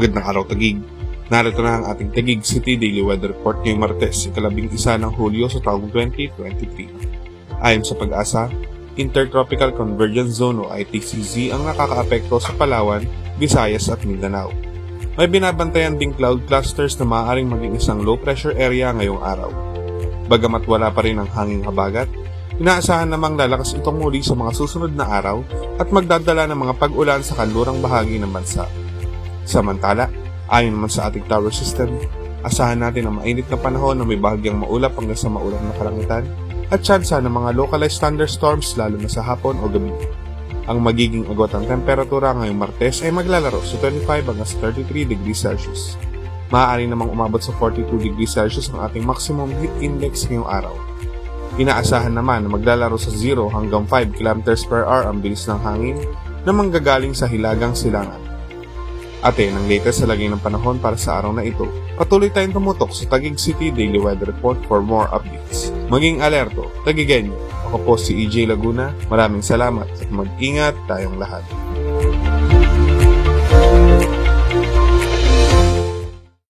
Magandang araw Tagig. Narito na ang ating Tagig City Daily Weather Report ngayong Martes, ikalabing isa ng Hulyo sa taong 2023. Ayon sa pag-asa, Intertropical Convergence Zone o ITCZ ang nakakaapekto sa Palawan, Visayas at Mindanao. May binabantayan ding cloud clusters na maaaring maging isang low pressure area ngayong araw. Bagamat wala pa rin ang hanging habagat, inaasahan namang lalakas itong muli sa mga susunod na araw at magdadala ng mga pag-ulan sa kanlurang bahagi ng bansa. Samantala, ayon naman sa ating tower system, asahan natin ang mainit na panahon na may bahagyang maulap hanggang sa maulan na kalangitan at tsansa ng mga localized thunderstorms lalo na sa hapon o gabi. Ang magiging agwat ng temperatura ngayong Martes ay maglalaro sa 25 hanggang sa 33 degrees Celsius. Maaari namang umabot sa 42 degrees Celsius ang ating maximum heat index ngayong araw. Inaasahan naman na maglalaro sa 0 hanggang 5 km per hour ang bilis ng hangin na manggagaling sa hilagang silangan. Ate, ng latest sa lagay ng panahon para sa araw na ito, patuloy tayong tumutok sa Taguig City Daily Weather Report for more updates. Maging alerto, Tagigenyo. Ako po si EJ Laguna. Maraming salamat at mag-ingat tayong lahat.